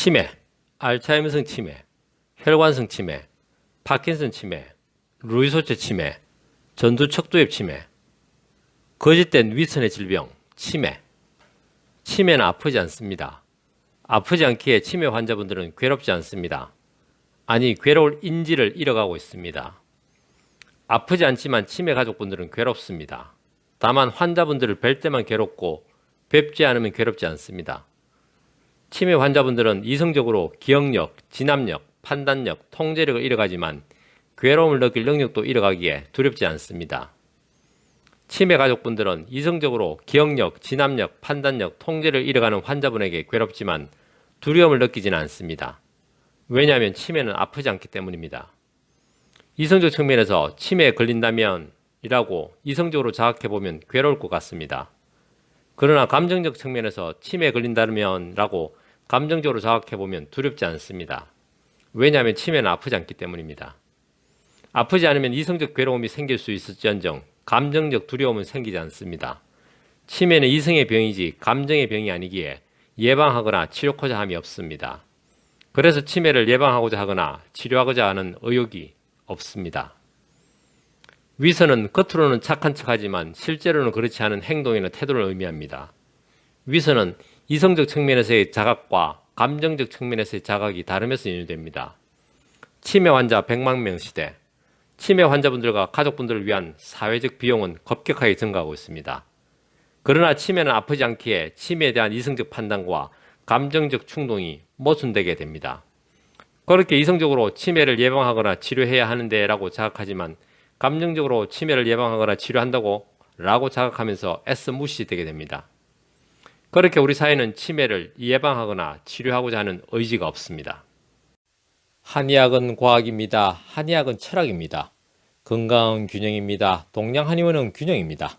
치매, 알츠하이머성 치매, 혈관성 치매, 파킨슨 치매, 루이소체 치매, 전두척도엽 치매, 거짓된 위선의 질병, 치매. 치매는 아프지 않습니다. 아프지 않기에 치매 환자분들은 괴롭지 않습니다. 아니, 괴로울 인지를 잃어가고 있습니다. 아프지 않지만 치매 가족분들은 괴롭습니다. 다만 환자분들을 뵐 때만 괴롭고 뵙지 않으면 괴롭지 않습니다. 치매 환자분들은 이성적으로 기억력, 진압력, 판단력, 통제력을 잃어가지만 괴로움을 느낄 능력도 잃어가기에 두렵지 않습니다. 치매 가족분들은 이성적으로 기억력, 진압력, 판단력, 통제를 잃어가는 환자분에게 괴롭지만 두려움을 느끼지는 않습니다. 왜냐하면 치매는 아프지 않기 때문입니다. 이성적 측면에서 치매에 걸린다면 이라고 이성적으로 자각해 보면 괴로울 것 같습니다. 그러나 감정적 측면에서 치매에 걸린다면 라고 감정적으로 자각해 보면 두렵지 않습니다. 왜냐하면 치매는 아프지 않기 때문입니다. 아프지 않으면 이성적 괴로움이 생길 수 있을지언정 감정적 두려움은 생기지 않습니다. 치매는 이성의 병이지 감정의 병이 아니기에 예방하거나 치료하고자 함이 없습니다. 그래서 치매를 예방하고자 하거나 치료하고자 하는 의욕이 없습니다. 위선은 겉으로는 착한 척하지만 실제로는 그렇지 않은 행동이나 태도를 의미합니다. 위선은 이성적 측면에서의 자각과 감정적 측면에서의 자각이 다름에서 연유됩니다. 치매 환자 100만 명 시대, 치매 환자분들과 가족분들을 위한 사회적 비용은 급격하게 증가하고 있습니다. 그러나 치매는 아프지 않기에 치매에 대한 이성적 판단과 감정적 충동이 모순되게 됩니다. 그렇게 이성적으로 치매를 예방하거나 치료해야 하는데라고 자각하지만 감정적으로 치매를 예방하거나 치료한다고 라고 자각하면서 애써 무시되게 됩니다. 그렇게 우리 사회는 치매를 예방하거나 치료하고자 하는 의지가 없습니다. 한의학은 과학입니다. 한의학은 철학입니다. 건강은 균형입니다. 동양 한의원은 균형입니다.